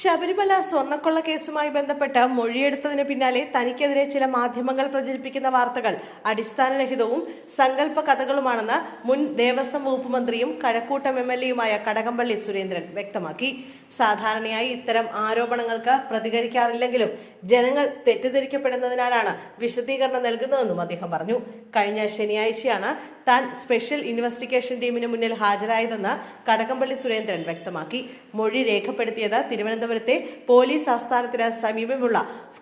ശബരിമല സ്വർണക്കൊള്ള കേസുമായി ബന്ധപ്പെട്ട് മൊഴിയെടുത്തതിന് പിന്നാലെ തനിക്കെതിരെ ചില മാധ്യമങ്ങൾ പ്രചരിപ്പിക്കുന്ന വാർത്തകൾ അടിസ്ഥാനരഹിതവും സങ്കല്പ കഥകളുമാണെന്ന് മുൻ ദേവസ്വം വകുപ്പ് മന്ത്രിയും കഴക്കൂട്ടം എം എൽ എയുമായ കടകംപള്ളി സുരേന്ദ്രൻ വ്യക്തമാക്കി. സാധാരണയായി ഇത്തരം ആരോപണങ്ങൾക്ക് പ്രതികരിക്കാറില്ലെങ്കിലും ജനങ്ങൾ തെറ്റിദ്ധരിക്കപ്പെടുന്നതിനാലാണ് വിശദീകരണം നൽകുന്നതെന്നും അദ്ദേഹം പറഞ്ഞു. കഴിഞ്ഞ ശനിയാഴ്ചയാണ് താൻ സ്പെഷ്യൽ ഇൻവെസ്റ്റിഗേഷൻ ടീമിന് മുന്നിൽ ഹാജരായതെന്ന് കടകംപള്ളി സുരേന്ദ്രൻ വ്യക്തമാക്കി. മൊഴി രേഖപ്പെടുത്തിയത് തിരുവനന്തപുരത്തെ പോലീസ് ആസ്ഥാനത്തിന് സമീപമുള്ള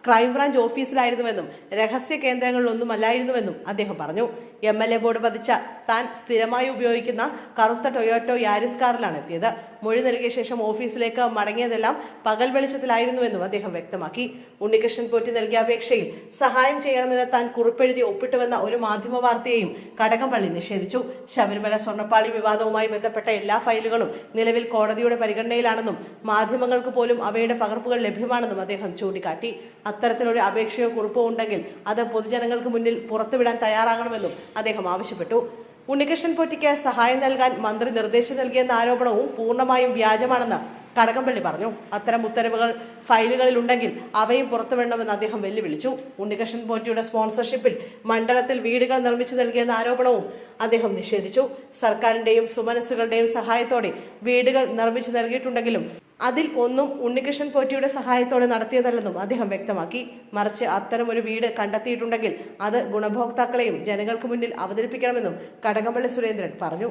ക്രൈംബ്രാഞ്ച് ഓഫീസിലായിരുന്നുവെന്നും രഹസ്യ കേന്ദ്രങ്ങളിലൊന്നുമല്ലായിരുന്നുവെന്നും അദ്ദേഹം പറഞ്ഞു. എം എൽ എ ബോർഡ് പതിച്ച താൻ സ്ഥിരമായി ഉപയോഗിക്കുന്ന കറുത്ത ടൊയോട്ടോ യാരിസ് കാറിലാണ് എത്തിയത്. മൊഴി നൽകിയ ശേഷം ഓഫീസിലേക്ക് മടങ്ങിയതെല്ലാം പകൽ വെളിച്ചത്തിലായിരുന്നുവെന്നും അദ്ദേഹം വ്യക്തമാക്കി. ഉണ്ണികൃഷ്ണൻ പോറ്റി നൽകിയ അപേക്ഷയിൽ സഹായം ചെയ്യണമെന്ന് താൻ കുറിപ്പെഴുതി ഒപ്പിട്ടുവെന്ന ഒരു മാധ്യമ വാർത്തയെയും കടകംപള്ളി നിഷേധിച്ചു. ശബരിമല സ്വർണപ്പാളി വിവാദവുമായി ബന്ധപ്പെട്ട എല്ലാ ഫയലുകളും നിലവിൽ കോടതിയുടെ പരിഗണനയിലാണെന്നും മാധ്യമങ്ങൾക്ക് പോലും അവയുടെ പകർപ്പുകൾ ലഭ്യമാണെന്നും അദ്ദേഹം ചൂണ്ടിക്കാട്ടി. അത്തരത്തിലൊരു അപേക്ഷയോ കുറിപ്പോ ഉണ്ടെങ്കിൽ അത് പൊതുജനങ്ങൾക്ക് മുന്നിൽ പുറത്തുവിടാൻ തയ്യാറാകണമെന്നും അദ്ദേഹം ആവശ്യപ്പെട്ടു. ഉണ്ണികൃഷ്ണൻ പൊറ്റിക്ക് സഹായം നൽകാൻ മന്ത്രി നിർദ്ദേശം നൽകിയെന്ന ആരോപണവും പൂർണമായും വ്യാജമാണെന്ന് കടകംപള്ളി പറഞ്ഞു. അത്തരം ഉത്തരവുകൾ ഫയലുകളിൽ ഉണ്ടെങ്കിൽ അവയും പുറത്തുവിടണമെന്ന് അദ്ദേഹം വെല്ലുവിളിച്ചു. ഉണ്ണികൃഷ്ണൻ പോറ്റിയുടെ സ്പോൺസർഷിപ്പിൽ മണ്ഡലത്തിൽ വീടുകൾ നിർമ്മിച്ചു നൽകിയെന്ന ആരോപണവും അദ്ദേഹം നിഷേധിച്ചു. സർക്കാരിന്റെയും സുമനസ്സുകളുടെയും സഹായത്തോടെ വീടുകൾ നിർമ്മിച്ചു നൽകിയിട്ടുണ്ടെങ്കിലും അതിൽ ഒന്നും ഉണ്ണികൃഷ്ണൻ പോറ്റിയുടെ സഹായത്തോടെ നടത്തിയതല്ലെന്നും അദ്ദേഹം വ്യക്തമാക്കി. മറിച്ച് അത്തരമൊരു വീട് കണ്ടെത്തിയിട്ടുണ്ടെങ്കിൽ അത് ഗുണഭോക്താക്കളെയും ജനങ്ങൾക്ക് മുന്നിൽ അവതരിപ്പിക്കണമെന്നും കടകംപള്ളി സുരേന്ദ്രൻ പറഞ്ഞു.